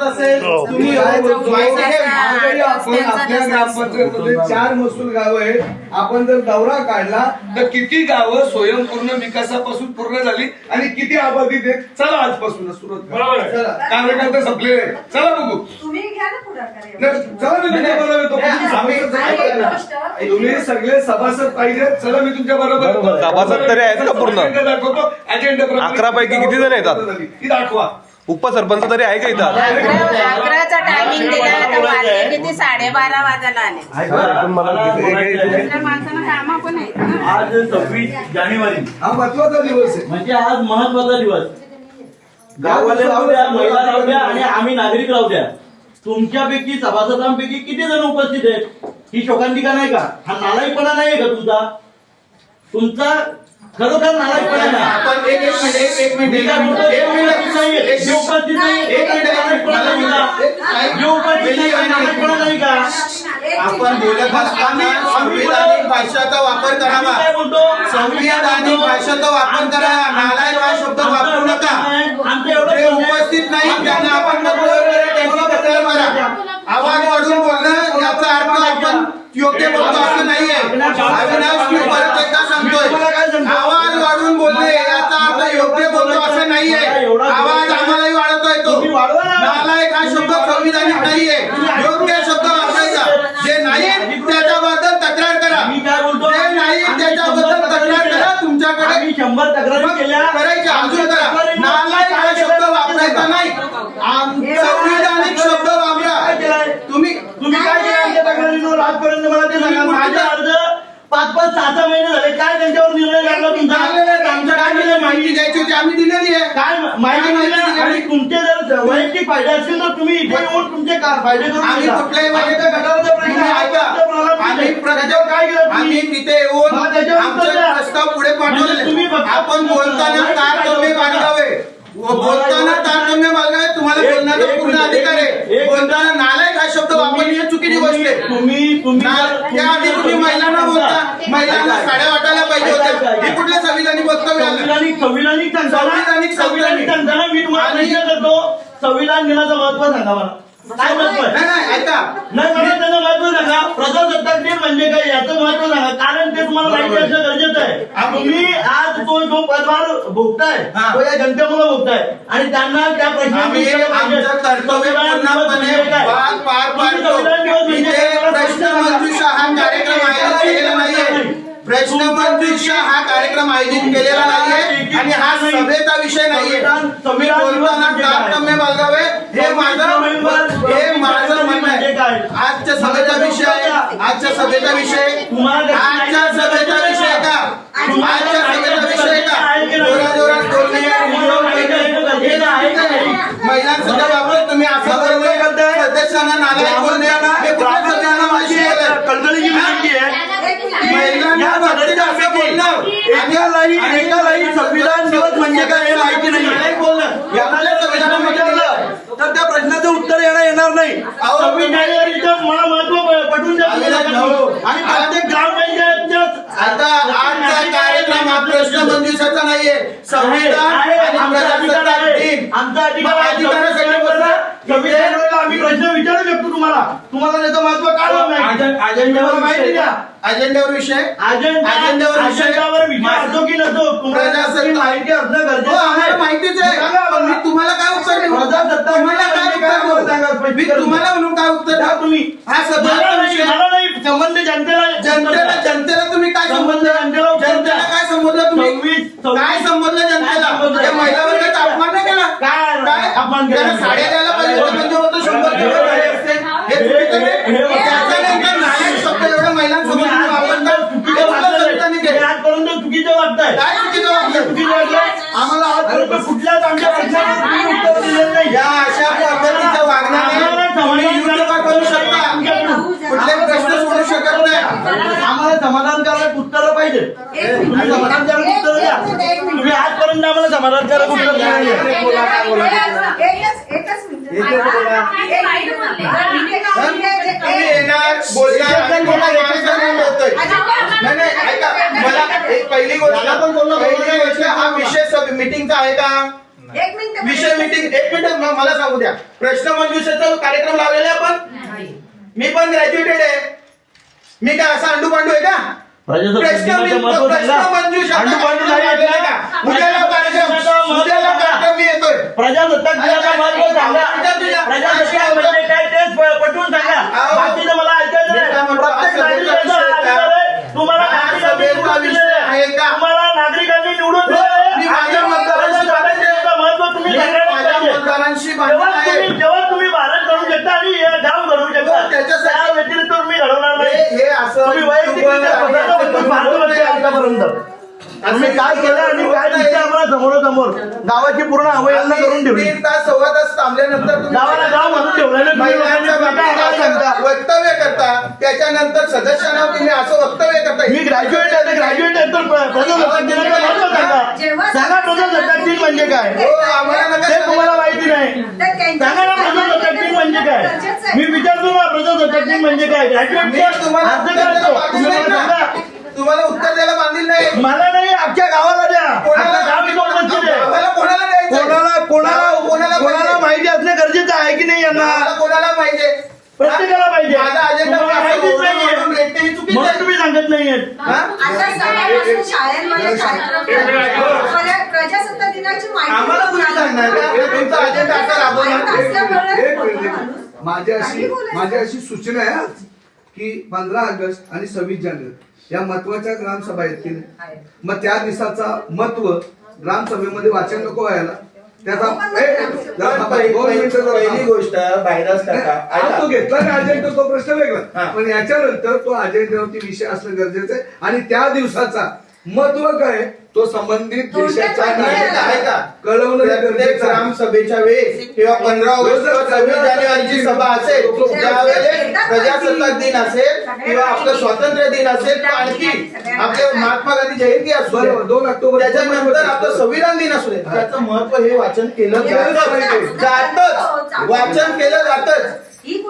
करत असेल तुम्ही? माहिती आहे? ऑलरेडी आपण आपल्या ग्रामपंचायतमध्ये चार महसूल गावं आहेत आपण जर दौरा काढला तर किती गावं स्वयंपूर्ण विकासापासून पूर्ण झाली आणि किती आबाधित आहेत चला आजपासूनच सुरुवात करा. बरोबर आहे. चला कार्यकर्ते संपलेले आहेत. चला बघू तुम्ही घ्या ना पुढाकार नाही, चला मी तुमच्या बरोबर येतो नाही, आम्ही- गोष्ट- तुम्ही सगळे सभासद पाहिजे चला मी तुमच्या बरोबर येतो. बरोबर. सभासद तरी आहेत का पूर्ण? अजेंडा दाखवतो अजेंडा प्रमाणे अकरा पैकी किती जण येतात? ती दाखवा उपसरपंच तरी आहे का इथं? अकरा अकराचा टायमिंग दिला तर वाजले किती? साडेबारा वाजायला आले. दुसऱ्या माणसानं कामं पण आहेत ना. आज सव्वीस जानेवारी. हा महत्त्वाचा दिवस आहे. म्हणजे आज महत्त्वाचा दिवस. गाववाले राहू द्या महिला राहू द्या आणि आम्ही नागरिक राहू द्या. तुमच्यापैकी सभासदांपैकी किती जण उपस्थित आहेत? ही शोकांतिका नाही का? हा नालायकपणा नाही का तुमचा? तुमचा खरोखर नाही आपण एक एक मिनिट एक एक मिनिट. एक मिनिट एक जे उपस्थित नाहीये, एक मिनिट. नालायकपणा नाही का? जे उपस्थित नाही, नालायकपणा नाही का? आपण बोलत असताना संविधानिक भाषेचा वापर करावा. संविधानिक भाषेचा वापर करा. नालायक हा शब्द वापरू नका आमचं जे एवढं उपस्थित नाही त्यांना आपण नको त्यांची तक्रार मारा आवाज वाढून बोलणं याचा अर्थ आपण योग्य बोलतो असं नाहीये अविनाश मी परत एकदा सांगतोय आवाज वाढून बोलणे याचा अर्थ योग्य बोलतो असं नाहीये आवाज आम्हालाही वाढवता येतो तुम्ही वाढवा ना. नालायक हा शब्द संविधानिक नाहीये योग्य शब्द वापरायचा जे नाही त्याच्याबद्दल तक्रार करा मी काय बोलतो जे नाही त्याच्याबद्दल तक्रार करा तुमच्याकडे आम्ही शंभर तक्रारी मग केल्या करायच्या अजून करा तक्रारींना नालायक हा काय शब्द केलं? वापरायचा नाही आम- संविधानिक शब्द काय वापरा केलंय? तुम्ही तुम्ही काय आमच्या तक्रारींवर आजपर्यंत मला ते सांगा. माझे अर्ज पाच पाच सहा सहा महिने झाले. काय त्यांच्यावर निर्णय लागला तुमचा? चाललेलं आहे. आमच्या काय काय केलं? माहिती द्यायची होती. आम्ही दिलेली आहे. काय माहिती काय माहिती आणि तुमचे जर वैयक्तिक फायदे असतील तर तुम्ही इथे येऊन तुमचे का- फायदे करून आम्ही. कुठल्याही प्रश्न ऐका. आम्ही त्याच्यावर काय केलं? आम्ही तिथे येऊन आमचे. प्रस्ताव पुढे म्हणजे तुम्ही पाठवले आपण बोलताना तारतम्य बाळगावे व बोलताना तारतम्य बाळगावे तुम्हाला बोलण्याचा पूर्ण अधिकार आहे. बोलताना नालायक हा शब्द वापरणे ही चुकीची गोष्ट आहे. तुम्ही त्याआधी तुम्ही महिलांना बोलता. महिलांना साड्या वाटायला पाहिजे होत्या. हे कुठल्या संविधानिक वक्तव्य संविधानिक संविधानिक संविधानिक संविधानिक मी तुम्हाला प्रश्न करतो. संविधान दिनाचं महत्त्व सांगा मला. काय महत्त्व आहे नाही नाही ऐका. नाही मला त्याचं महत्त्व सांगा. प्रजासत्ताक दिन म्हणजे काय? याचं महत्त्व सांगा. कारण ते तुम्हाला माहिती असणं गरजेचं आहे. तुम्ही आज तो जो पदभार भोगताय हा. तो या जनतेमुळे भोगताय. आणि त्यांना त्या आम्ही आमचं कर्तव्य पूर्णपणे पार पार पाडतो. इथे प्रश्न मंजुषा हा कार्यक्रम आयोजित केलेला नाहीये. प्रश्न मंजुषा हा कार्यक्रम आयोजित केलेला नाहीये आणि हा सभेचा विषय नाहीये. तुम्ही बोलताना तारतम्य बाळगावे. हे माझं आजच्या सभेचा विषय आजच्या सभेचा विषय आजच्या सभेचा विषय का? आजच्या सभेचा विषय का? जोरा जोरात बोलणे. महिलांसुद्धा वापर तुम्ही असं बोलणे सदस्यांना नालायक बोलणे. हे कुठल्या सगळ्यांना माहिती आहे? कळकळीची विनंती आहे. महिलांना असं संविधान दिवस म्हणजे काय हे माहिती नाही याला संविधान विचारलं तर त्या प्रश्नाचं उत्तर येणं मला महत्त्व पटवून द्या. आणि प्रत्येक ग्रामपंचायतच्या आता आजचा कार्यक्रम हा प्रश्न मंजुषाचा नाहीये. संविधान आमचा अधिकार आम्ही प्रश्न विचारू शकतो तुम्हाला. तुम्हाला त्याचं महत्त्व काय अजेंड्यावर माहिती द्या अजेंड्यावर विषय अजेंडा अजेंड्यावर अजेंडावर विचार असो की नसो तुम्हाला माहिती असणं हो गरजेचं आहे. माहितीच आहे. मी. तुम्हाला काय उत्तर देऊ? प्रजासत्ताक तुम्हाला काय म्हणजे उत्तर काय सांगा, मी तुम्हाला म्हणून काय उत्तर द्या तुम्ही. हा नाही संबंध जनतेला जनतेला जनतेला तुम्ही काय संबंध जनतेला जनतेला. काय संबोधलं तुम्ही? काय संबोधलं जनतेला? महिला वर्गाचा अपमान नाही केला? काय? त्याला साड्या द्यायला पाहिजे म्हणजे होतं शंभर हे- किलो साडी असते हे चुकीचं हे- हे- नाही त्याच्यानंतर नालायक शब्द एवढ्या महिलांसमोर तुम्ही तुम्ही आजपर्यंत वापरता चुकीचं हे कुठल्या वागताय. संविधानिक तुम्ही आहे? आजपर्यंत चुकीचं वागताय काय चुकीचं वागलं? चुकीचं वागलं आम्हाला आजपर्यंत कुठल्याच आमच्या प्रश्नाला तुम्ही उत्तर दिलेलं नाही या अशा पद्धतीच्या वागण्याने करू शकता कुठलेही प्रश्न सोडू शकत नाही आम्हाला समाधानकारक उत्तर पाहिजे समाधानकारक उत्तर द्या तुम्ही आजपर्यंत आम्हाला समाधानकारक उत्तर मला एक पहिली गोष्ट पहिली गोष्ट हा विषय सब मीटिंगचा आहे का एक मिनिट विषय मीटिंग एक मिनिट मला सांगू द्या. प्रश्न मंजुषेचा कार्यक्रम लावलेला आहे आपण मी पण ग्रॅज्युएटेड आहे. मी काय असा अंडू पांडू आहे का? प्रश्न प्रजासत्ताक दिनाचं महत्त्व सांगा. प्रजासत्ताक म्हणजे काय तेच पटवून सांगा. अहो. बाकीचं मला ऐकायचं मी काय नाही म्हणतो, प्रत्येक हा नागरिकाचा सभेचा विषय अधिकार आहे. तुम्हाला हा नागरिकांनी सभेचा निवडून विषय दिलेलं आहे का? तुम्हाला नागरिकांनी निवडून मी दिलेलं माझ्या मतदारांशी प्रजासत्ताक दिनाचं महत्त्व तुम्ही मी सांगायला माझ्या पाहिजे. मतदारांशी तेव्हा भांडण आहे तुम्ही जेव्हा तुम्ही भारत घडवू शकता आणि हे गाव घडवू शकता हो, त्याच्यासाठी- त्या व्यतिरिक्त तुम्ही घडवणार नाही हे हे असं तुम्ही वैयक्तिकरित्या स्वतःचा बद्दल भारत आतापर्यंत तुम्ही काय केलं आणि काय दिसतं आम्हाला समोरासमोर गावाची पूर्ण अवहेलना करून ठेवली. तीन तास सव्वा तास थांबल्यानंतर तुम्ही गावाला गाव म्हणून ठेवलेलं महिलांच्या सांगता? वक्तव्य करता. त्याच्यानंतर सदस्यांना तुम्ही असं वक्तव्य करता. मी ग्रॅज्युएट आहे ग्रॅज्युएट आहे तर प्र- महत्त्व सांगा. सांगा प्रजासत्ताक दिन म्हणजे काय? हो आम्हाला नका ते तुम्हाला माहिती नाही. सांगा ना प्रजासत्ताक दिन म्हणजे काय. मी विचारतो ना प्रजासत्ताक दिन म्हणजे काय? मी ग्रॅज्युएट तुम्हाला अर्ज उत्तर द्यायला करतो बांधील तुम्ही नाही मला ना. सांगा. तुम्हाला उत्तर द्यायला बांधील नाही. मला नाही अख्ख्या गावाला द्या. गाव आहे कोणाला द्यायचं कोणाला कोणाला कोणाला कोणाला पाहिजे? माहिती असणं गरजेचं आहे की नाही यांना? कोणाला पाहिजे? प्रत्येकाला पाहिजे. माझा अजेंडा तुम्हाला माहितीच नाहीये. रेटणे ही चुकीचं म्हणून आहे. तुम्ही सांगत नाहीये. हा? आता सकाळपासून शाळेमध्ये कार्यक्रम प्र- प्रजासत्ताक दिनाची माहिती आम्हाला सांगणार? का? हे तुमचा अजेंडा आता राबवणार. माझी अशी काही बोलायचं. माझी अशी सूचना आहे आज की पंधरा ऑगस्ट आणि सव्वीस जानेवारी. या महत्त्वाच्या ग्रामसभा आहेत की नाही मग त्या दिवसाचा महत्त्व ग्रामसभेमध्ये वाचन नको व्हायला त्याचा पहिली. गोष्ट बाहेरच टाका तो. घेतला ना अजेंडा तो प्रश्न वेगळा. पण याच्यानंतर तो अजेंड्यावरती विषय असणं गरजेचं आहे आणि त्या दिवसाचा महत्त्व काय तो संबंधित माहिती ऐका, नागरिकांना ऐका. कळवणं प्रत्येक आहे. ग्रामसभेच्या वेळेस किंवा पंधरा ऑगस्ट किंवा सव्वीस जानेवारीची सभा असेल ज्यावेळेस प्रजासत्ताक दिन असेल किंवा आपलं स्वातंत्र्य दिन असेल किंवा आणखी आपले महात्मा गांधी जयंती असू दे. दोन ऑक्टोबर त्याच्यानंतर आपलं संविधान दिन असू दे त्याचं महत्त्व हे वाचन केलं जातं जातच वाचन केलं जातच. ही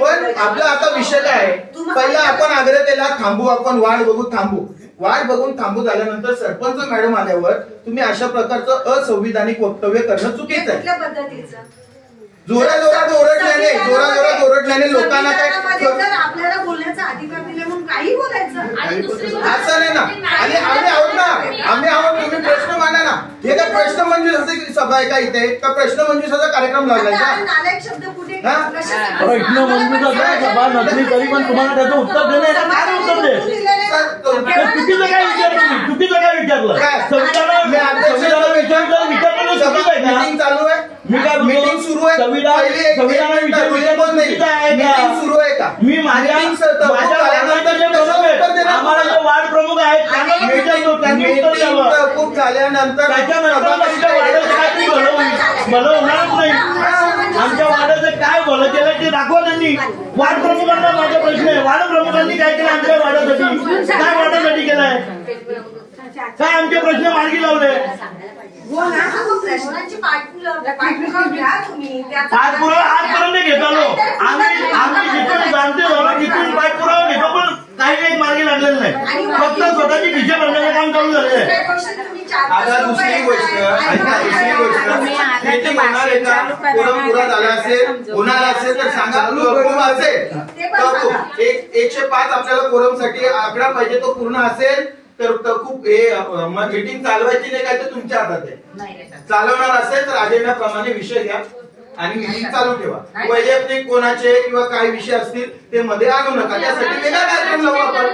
पण आपला आता विषय काय आहे? पहिला आपण आग्रह केला थांबू आपण वाट बघू थांबू. वाट बघून थांबू झाल्यानंतर सरपंच मॅडम आल्यावर तुम्ही अशा प्रकारचं असंविधानिक वक्तव्य करणं चुकीचं आहे. कुठल्या पद्धतीचं? जोरा जोरात ओरडल्याने जोरा जोरात ओरडल्याने लोकांना संविधानामध्ये काय जर आपल्याला बोलण्याचा अधिकार दिला म्हणून काही बोलायचं. आणि दुसरी गोष्ट असं नाही ना. आणि आम्ही आहोत ना. आम्ही आहोत तुम्ही प्रश्न मांडा ना. हे काय प्रश्न मंजुषाची सभा आहे का इथे? का प्रश्न मंजुषाचा कार्यक्रम लावलाय आता का? नालायक शब्द कुठे हा? कशासाठी? प्रश्न मंजुषाचा सभा नसली तरी पण तुम्हाला त्याचं उत्तर देणे काय उत्तर दे चुकीचं काय विचारलं चुकीचं काय विचारलं? काय? संविधानाला संविधानाला विचारलं विचारलं चुकीचं आहे का मीटिंग चालू आहे मी काय? मीटिंग सुरू आहे. संविधान- संविधानाला एक विचार- मिनिट बोल नाही. चुकीचं आहे का? मीटिंग सुरू आहे का? मी माझ्या मीटिंग स- तहकूब माझ्या झाल्यानंतर वार्डाचे जे कसं प्रमुख उत्तर आहेत देणार आम्हाला जे तुम्हाला? वार्ड प्रमुख आहेत त्यांना मी विचारतो त्यांनी उत्तर मीटिंग द्यावं. तहकूब झाल्यानंतर त्याच्यानंतर सभापती आमच्या वार्डाचं काय तुम्ही भलं होईल भलं होणारच नाही आमच्या वाड्याचं काय भलं केलं ते दाखवा त्यांनी. वार्ड प्रमुखांना माझा प्रश्न आहे. वार्ड प्रमुखांनी काय केलं आमच्या वाड्यासाठी काय वाड्यासाठी केलंय? काय आमचे प्रश्न मार्गी लावले? पाठपुरावा आजपर्यंत घेत आलो. आम्ही आम्ही जिथून जाणते झालो तिथून पाठपुरावा घेतो पण काही काही मार्गी लागलेलं नाही. फक्त स्वतःची खिशे भरण्याचं काम चालू झालेलं आहे. आता दुसरी गोष्ट ऐका दुसरी गोष्ट. तर मीटिंग होणार आहे का. कोरम पुरा झाला असेल होणार असेल तर सांगा. करा. असेल. ते तहकूब सांगा. एक एकशे पाच आपल्याला कोरमसाठी आकडा पाहिजे तो पूर्ण असेल तर तहकूब हे मीटिंग चालवायची नाही काय तर तुमच्या हातात आहे. चालवणार असेल तर अजेंडा प्रमाणे विषय घ्या. आणि मीटिंग चालू ठेवा. वैयक्तिक कोणाचे किंवा काही विषय असतील ते मध्ये आणू नका. त्यासाठी वेगळा कार्यक्रम लावू आपण.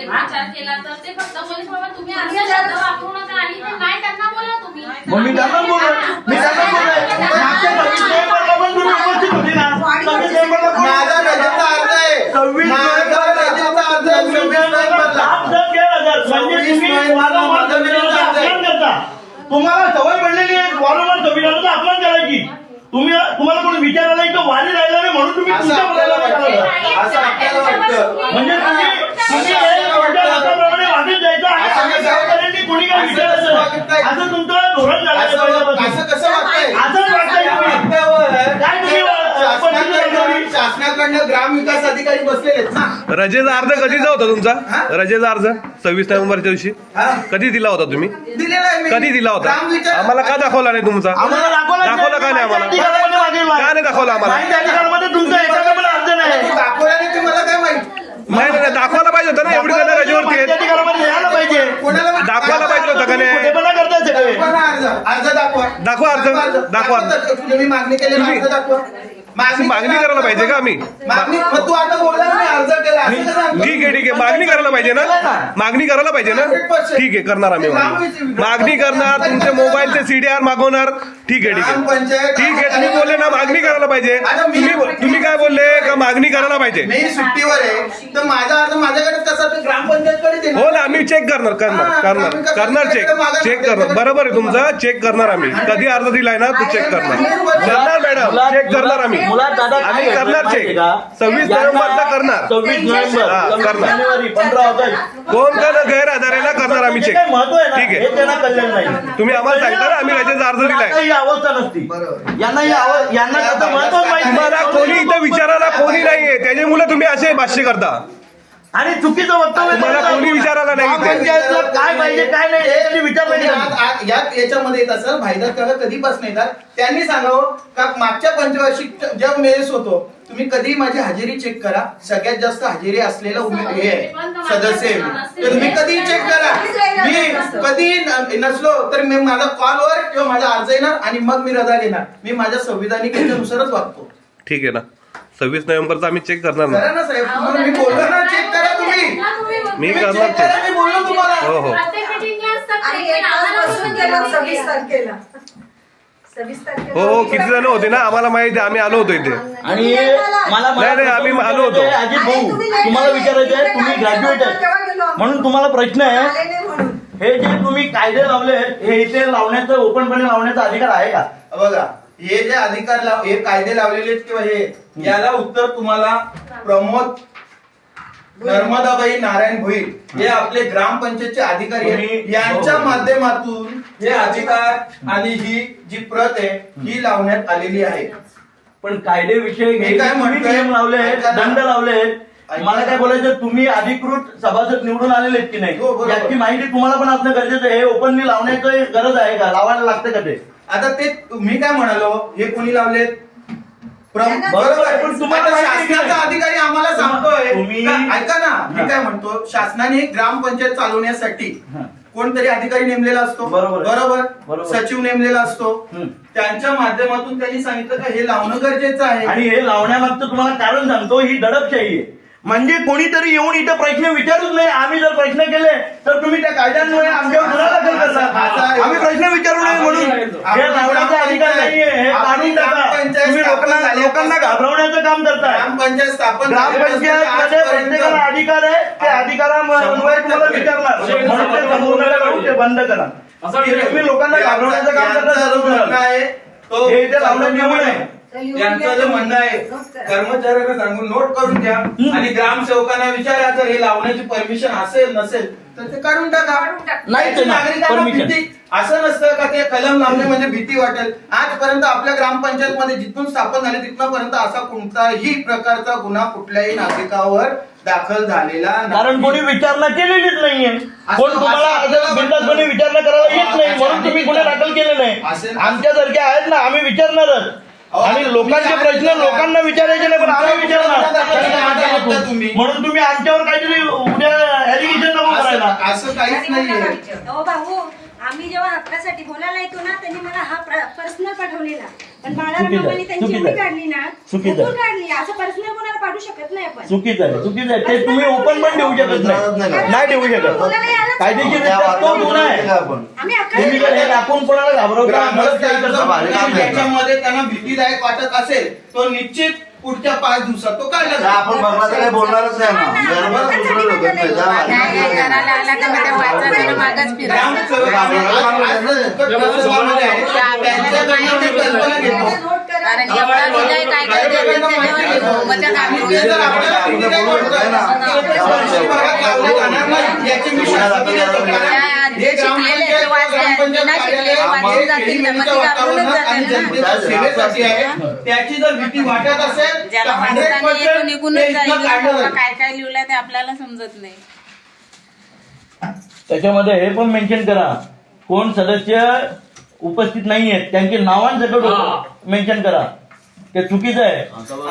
विचार केला तर ते फक्त पोलीस बाबा तुम्ही असे शब्द वापरू नका आणि ते नाही त्यांना बोला तुम्ही. मग मी त्यांना बोललो मी त्यांना बोललोय मागच्या सव्वीस नोव्हेंबरला पण तुम्ही उपस्थित होते ना. सव्वीस नोव्हेंबरला कोण- माझा अर्थ आहे. सव्वीस माझा अर्थ आहे. सव्वीस नोव्हेंबरला. जात. म्हणजे तुम्ही वारंवार संविधानाचं. अपमान करता. तुम्हाला सवय पडलेली आहे. वारंवार संविधानाचा अपमान करायची. तुम्ही तुम्हाला कोणी विचारायला इथं वारी राहिला नाही म्हणून तुम्ही तुमच्या मुलाला म्हणजे तुम्ही तुम्ही असं हे आपल्याला तुमच्या वाटतं. मताप्रमाणे वागत जायचं आणि असं आम्ही कसं- गावकऱ्यांनी कोणी काय असं विचारायचं कसं वागत नाही. असं तुमचं धोरण झालं असं पहिल्यापासून असं कसं वाटतंय असंच वाटतंय तुम्ही. वाटण्यावर काय तुम्ही वा- शासनाकडनं- ग्रामविकास अधिकारी बसलेले आहेत ना. रजेचा अर्ज कधीचा होता तुमचा? रजेचा अर्ज? सव्वीस नोव्हेंबरच्या दिवशी? हा? कधी दिला होता तुम्ही? दिलेला आहे मी. कधी दिला होता? आम्हाला का दाखवला नाही तुमचा? आम्हाला दाखवलं दाखवलं का नाही आम्हाला. का नाही? दाखवलं आम्हाला? माहिती अधिकारामध्ये तुमचा एखादा पण अर्ज नाही. तू दाखवला नाही ते मला काय माहीत? नाही नाही नाही, दाखवायला पाहिजे होतं ना. एवढी जण रजेवरती माहिती आहेत अधिकारामध्ये यायला पाहिजे. कोणाला माहीत? दाखवायला पाहिजे होतं का नाही? सगळे दाखवा ना अर्ज. अर्ज दाखवा. दाखवा अर्ज. दाखवा अर्ज. दाखवा. तुम्ही मागणी केलेला अर्ज दाखवा. मागणी करायला पाहिजे का आम्ही मागणी मग तू आता बोलला ना मी अर्ज केला असं कसं सांगतो? ठीक आहे ठीक आहे मागणी करायला पाहिजे ना मागणी करायला पाहिजे ना ठीक आहे करणार आम्ही मागणी. मागणी करणार तुमचे मोबाईलचे सीडीआर मागवणार ठीक आहे ठीक आहे ग्रामपंचायत ठीक आहे तुम्ही बोलले ना मागणी करायला पाहिजे तुम्ही तुम्ही काय बोलले का मागणी करायला पाहिजे मी सुट्टीवर आहे तर माझा अर्ज माझ्याकडे कसा तर ग्रामपंचायतकडे देणार. हो ना आम्ही चेक करणार करणार करणार करणार चेक चेक करणार बरोबर आहे तुमचं चेक करणार आम्ही कधी अर्ज दिलाय ना तो चेक करणार करणार मॅडम चेक करणार आम्ही मुलात दादा आम्ही करणार करणार चेक माहितीये का? सव्वीस नोव्हेंबरला करणार. सव्वीस नोव्हेंबर हा, सव्वीस करणार. जानेवारी पंधरा ऑगस्ट. कोण कोण गैरहजर आहे ना करणार आम्ही चेक महत्त्व आहे ना ठीक हे आहे त्यांना कळलेलं नाही. तुम्ही आम्हाला सांगता ना आम्ही रजेचा अर्ज दिलाय ही अवस्था नसती. यांना ही आव- यांना त्याचं महत्त्व माहिती तुम्हाला कोणी इथं विचारायला कोणी नाहीये. त्याच्यामुळे तुम्ही असे भाष्य करता. आणि चुकीचं वक्तव्य तुम्हाला. कोणी विचारायला नाही इथे. काय पाहिजे काय नाही हे विचारलं यात याच्यामध्ये येत असेल भाईदार काका कधीपासून येतात त्यांनी सांगावं का मागच्या पंचवार्षिक जेव्हा मेस होतो. तुम्ही कधी माझी हजेरी चेक करा. सगळ्यात जास्त हजेरी असलेला उमे- हे आहे, सदस्य आहे. मी. तर तुम्ही कधी चेक करा. मी कधी न- नसलो तर मी माझा कॉलवर किंवा माझा अर्ज येणार आणि मग मी रजा घेणार. मी माझ्या संविधानिक याच्यानुसारच वागतो. ठीक आहे ना. सव्वीस नोव्हेंबरचा आम्ही चेक करणार ना करा ना साहेब तुम्हाला मी बोललो ना चेक करा तुम्ही. मी तुम्ही करणार check करा मी बोललो तुम्हाला. हो हो. प्रत्येक meetingला असतात आणि ते, पण एक आम्हाला तास बसून बोलून गेलो गेलो सव्वीस नाही. तारखेला. सव्वीस तारखेला हो हो किती जण होते ना आम्हाला माहिती आहे, आम्ही आलो होतो इथे. आणि मला नाही, नाही, आम्ही आलो होतो. अजित भाऊ तुम्हाला. विचारायचं आहे तुम्ही ग्रॅज्युएट आहे. म्हणून तुम्हाला प्रश्न आहे आले नाही म्हणून. हे जे तुम्ही कायदे लावले आहेत, हे इथे लावण्याचा ओपनपणे लावण्याचा अधिकार आहे का? बघा हे जे अधिकार लाव हे कायदे लावलेले आहेत किंवा हे याला उत्तर तुम्हाला प्रमोद नर्मदाबाई नारायण भोईर हे आपले ग्रामपंचायतचे अधिकारी आहेत यांच्या हो, हो. माध्यमातून हे अधिकार आणि ही जी प्रत आहे ही लावण्यात आलेली आहे पण कायदेविषयी मी काय म्हणतोय? लावले आहेत. दंड लावले आहेत मला काय. बोलायचं तुम्ही अधिकृत सभासद निवडून आलेले आहेत की हो, नाही बरोबर. याची माहिती तुम्हाला पण असणं गरजेचं आहे हे ओपनली लावण्याची गरज आहे का लावायला लागतं का ते आता ते मी काय म्हणालो? हे कोणी लावलेत? प्रम- बरोबर. पण तुम्हाला आता माहिती आहे शासनाचा की अधिकारी आम्हाला सांगतोय. तुम्ही- का- ऐका ना. मी हा. काय म्हणतो? शासनाने ग्रामपंचायत चालवण्यासाठी हा. कोणतरी अधिकारी नेमलेला असतो. बरोबर. आहे. बरोबर? बरोबर. सचिव नेमलेला असतो. हम्म. त्यांच्या माध्यमातून त्यांनी सांगितलं का हे लावणं गरजेचं आहे. आणि हे लावण्यामागचं तुम्हाला कारण सांगतो ही दडपशाही आहे. म्हणजे कोणीतरी येऊन इथं प्रश्न विचारूच नाही आम्ही जर प्रश्न केले तर तुम्ही त्या कायद्यांमुळे आमच्यावर गुन्हा दाखल करणार. आम्ही प्रश्न विचारू नये म्हणून. हे लावण्याचा अधिकार नाहीये. हे काढून टाका. तुम्ही लोकांना लोकांना घाबरवण्याचं काम करताय. ग्रामपंचायत स्थापन ग्रामपंचायत मध्ये प्रत्येकाला अधिकार आहे. ते अधिकारामुळे तुम्हाला विचारणार. म्हणून ते बंद करा. तुम्ही लोकांना घाबरवण्याचं काम करता हे इथे लावण्यात येऊ नये यांचं जे. म्हणणं आहे नोट करा. कर्मचाऱ्यांना सांगून नोट करून घ्या आणि ग्रामसेवकांना विचारा जर हे लावण्याची परमिशन असेल नसेल तर ते काढून टाका नाही नागरिकांना permission. भीती असं नसतं का ते कलम लावणे म्हणजे भीती वाटेल आजपर्यंत आपल्या ग्रामपंचायत मध्ये जिथून स्थापन झाले तिथपर्यंत असा कोणताही प्रकारचा गुन्हा कुठल्याही नागरिकावर दाखल झालेला नाही. कारण कोणी विचारणा केलेलीच नाहीये कोण तुम्हाला विचारणा करायला येत नाही म्हणून तुम्ही गुन्हे दाखल केले नाही असेल- आमच्यासारखे आहेत ना आम्ही विचारणारच आणि तुम्ही लोकांचे काय प्रश्न? लोकांना विचारायचे नाही पण आम्ही विचारणार. म्हणून तुम्ही आमच्यावर काहीतरी उद्या ऍलिगेशन नको करायला. असं काहीच नाहीये. अहो भाऊ आम्ही जेव्हा हक्कासाठी बोलायला येतो ना त्यांनी मला हा पर्सनल पाठवलेला. पण बाळाराम चुकीचं आहे, बाबांनी त्यांची चुकीचं एवढी आहे. काढली ना चुकीचं आहे. हुकूम काढली असं पर्सनल कोणाला पाठवू शकत नाही आपण चुकीचं आहे चुकीचं आहे ते तुम्ही ओपन पण ठेवू शकत नाही नाही ठेवू शकत कायदेशीर तो गुन्हा आहे आम्ही तुम्ही हक्कासाठी हे दाखवून कोणाला घाबरवता मदत काही ग्रामस्थांचं करता म्हणणं आहे, त्याच्यामध्ये त्यांना भीतीदायक वाटत असेल तो निश्चित पुढच्या पाच दिवसात तो काढला जाईल. आपण बघला तर काही बोलणारच नाही ना दुसरं आला का मग वाचा जरा मागच फिरा आज- आज. कारण एवढा दिलाय काय काय दिलं त्याच्यावर लिहू. मग त्या हे जर कागदावर आपल्याला भीतीदायक वाटतं, तर ते भागात लावलं जाणार नाही, याची मी शासनाला तक्रार त्या जे हे शिकलेले ग्रामपंचायत ते वाचतात ग्रामपंचायत बिना शिकलेले कार्यालय वाचून हे जातील तर मग खेळीमेळीचं ती घाबरूनच वातावरण आणि जातात ना? जनतेच्या सेवेसाठी आहे. त्याची जर भीती वाटत असेल तर ज्याला हंड्रेड वाचता नाही येतो पर्सेंट निघूनच जाईल. बाबा काय काय लिहिलं ते आपल्याला समजत नाही. त्याच्यामध्ये हे पण मेन्शन करा. कोण सदस्य उपस्थित नाही आहेत त्यांची नावांसकट मेन्शन करा ते चुकीचं आहे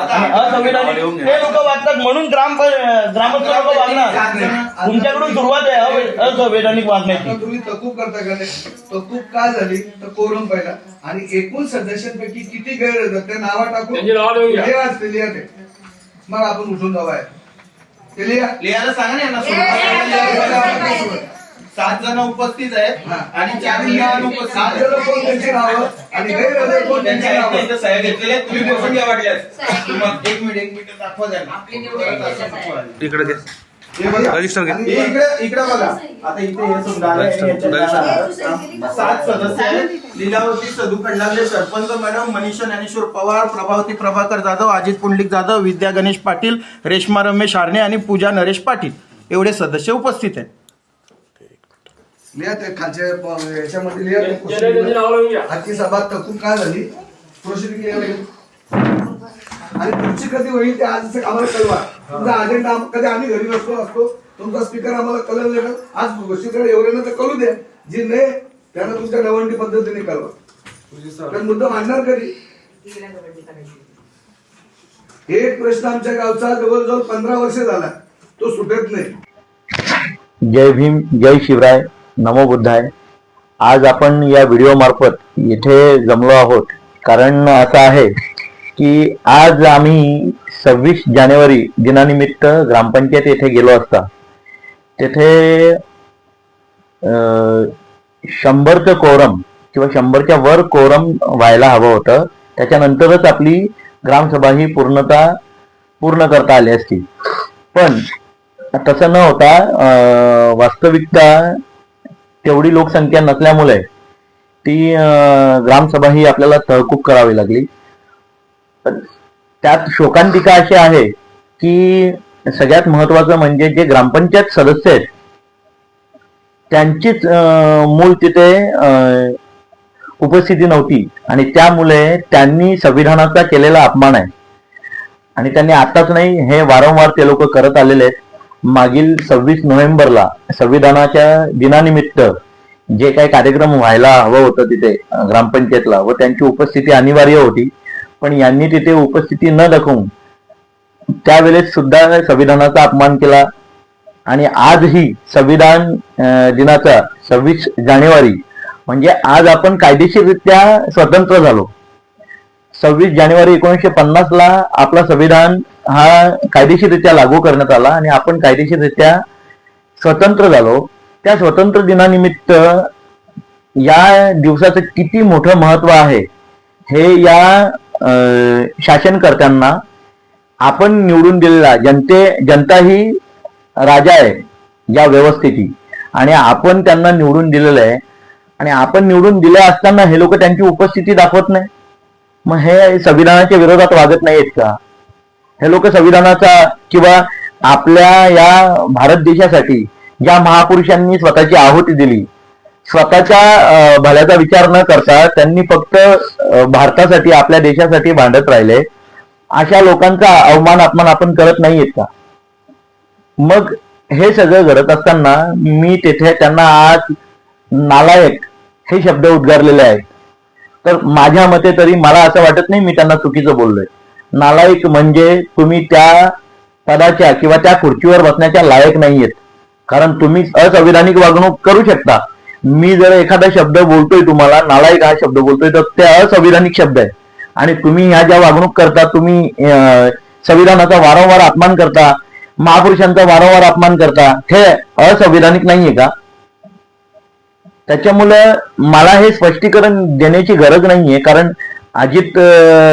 आणि असंविधानिक ते लोक वागतात म्हणून ग्राम ग्रामस्थ लोक वागणार तुमच्याकडून सुरुवात आहे अव- असंवैधानिक वागण्याची तुम्ही तकूब करता का तकूब का झाली तर कोरम पहिला आणि एकूण सदस्यांपैकी किती गैर आहेत त्या नावा टाकून हे वाचते लिहा ते मग आपण उठून जाऊ आहे ते लिहा लिहायला सांगा ना सात जण उपस्थित आहेत हा. आणि चार जण सात जण कोण त्यांची नावं आणि गैरहजर कोण त्यांची त्यांच्या नावं इथं सह्या घेतलेल्या आहेत. तुम्ही बसून घ्या वाटल्यास. एक मिनिट एक मिनिट दाखवा. इकडे घे. हे बघा. रजिस्टर घे. आणि हे इकडे इकडे बघा. आता इथे हे समजा आलं आहे, याच्यात आलं. सात सदस्य आहेत. लीलावती सदू सरपंच मॅडम मनीषा ज्ञानेश्वर पवार प्रभावती प्रभाकर जाधव अजित पुंडलिक जाधव विद्या गणेश पाटील रेश्मा रमेश हारणे आणि पूजा नरेश पाटील. एवढे सदस्य उपस्थित आहेत. लिहा ते खालच्या याच्यामध्ये लिहा. आजची सभा तकूब का झाली. प्रोसिडिंग. आणि तुमची कधी होईल ते आज आम्हाला कळवा. तुमचा अजेंडा कधी आम्ही घरी नसतो असतो तुमचा स्पीकर आम्हाला कळवले ना आज गोष्टीकडे एवढ्यांना तर कळू द्या. जी नाही त्यांना तुमच्या गवंडी पद्धतीने कळवा. मुद्दा मांडणार कधी? एक प्रश्न आमच्या गावचा जवळजवळ पंधरा वर्ष झाला. तो सुटत नाही. जय भीम जय शिवराय. नमो बुद्धाय. आज आपण या व्हिडिओ मार्फत इथे जमलो आहोत. कारण असं आहे की आज आम्ही सव्वीस जानेवारी दिनानिमित्त ग्रामपंचायत येथे गेलो असता. तेथे अं, शंभरचं कोरम किंवा शंभरच्या वर कोरम व्हायला हवं होतं. त्याच्यानंतरच आपली ग्रामसभा ही पूर्णता पूर्ण करता आली असती. पण तसं न होता वास्तविकता तेवढी लोकसंख्या नसल्यामुळे ती अं, ग्रामसभा ही आपल्याला तहकूब करावी लागली. त्यात शोकांतिका अशी आहे की सगळ्यात महत्वाचं म्हणजे जे ग्रामपंचायत सदस्य आहेत त्यांचीच अं, मूळ तिथे अं, उपस्थिती नव्हती. आणि त्यामुळे त्यांनी संविधानाचा केलेला अपमान आहे. आणि त्यांनी आताच नाही हे वारंवार ते लोक करत आलेले आहेत. मागील सव्वीस नोव्हेंबरला संविधानाच्या दिनानिमित्त जे काही कार्यक्रम व्हायला हवं होतं तिथे ग्रामपंचायतला व त्यांची उपस्थिती अनिवार्य होती. पण यांनी तिथे उपस्थिती न दाखवून त्यावेळेस सुद्धा संविधानाचा अपमान केला. आणि आजही संविधान दिनाचा सव्वीस जानेवारी म्हणजे आज आपण कायदेशीररित्या स्वतंत्र झालो. सव्वीस जानेवारी एकोणीसशे पन्नासला आपला संविधान हा कायदेशीररित्या लागू करण्यात आला आणि आपण कायदेशीररित्या स्वतंत्र झालो. त्या स्वतंत्र दिनानिमित्त या दिवसाचं किती मोठं महत्त्व आहे हे या अं, शासनकर्त्यांना आपण निवडून दिलेला जनते जनता ही राजा आहे या व्यवस्थेची. आणि आपण त्यांना निवडून दिलेलं आहे. आणि आपण निवडून दिले असताना हे लोक त्यांची उपस्थिती दाखवत नाही. मग हे संविधानाच्या विरोधात वागत नाहीत का? हे लोक संविधानाचा किंवा आपल्या या भारत देशासाठी ज्या महापुरुषांनी स्वतःची आहुती दिली स्वतःच्या भल्याचा विचार न करता त्यांनी फक्त भारतासाठी आपल्या देशासाठी भांडत राहिले. अशा लोकांचा अवमान अपमान आपण करत नाहीयेत का? मग हे सगळं घडत असताना मी तेथे त्यांना आज नालायक हे शब्द उद्गारलेले आहेत. तर माझ्या मते तरी मला असं वाटत नाही मी त्यांना चुकीचं बोललोय. नालायक म्हणजे तुम्ही त्या पदाच्या किंवा त्या खुर्चीवर बसण्याच्या लायक नाहीयेत. कारण तुम्ही असंविधानिक वागणूक करू शकता. मी जर एखादा शब्द बोलतोय तुम्हाला नालायक हा शब्द बोलतोय तर ते असंविधानिक शब्द आहे. आणि तुम्ही ह्या ज्या वागणूक करता तुम्ही संविधानाचा वारंवार अपमान करता महापुरुषांचा वारंवार अपमान करता हे असंविधानिक नाहीये का? त्याच्यामुळे मला हे स्पष्टीकरण देण्याची गरज नाहीये. कारण अजित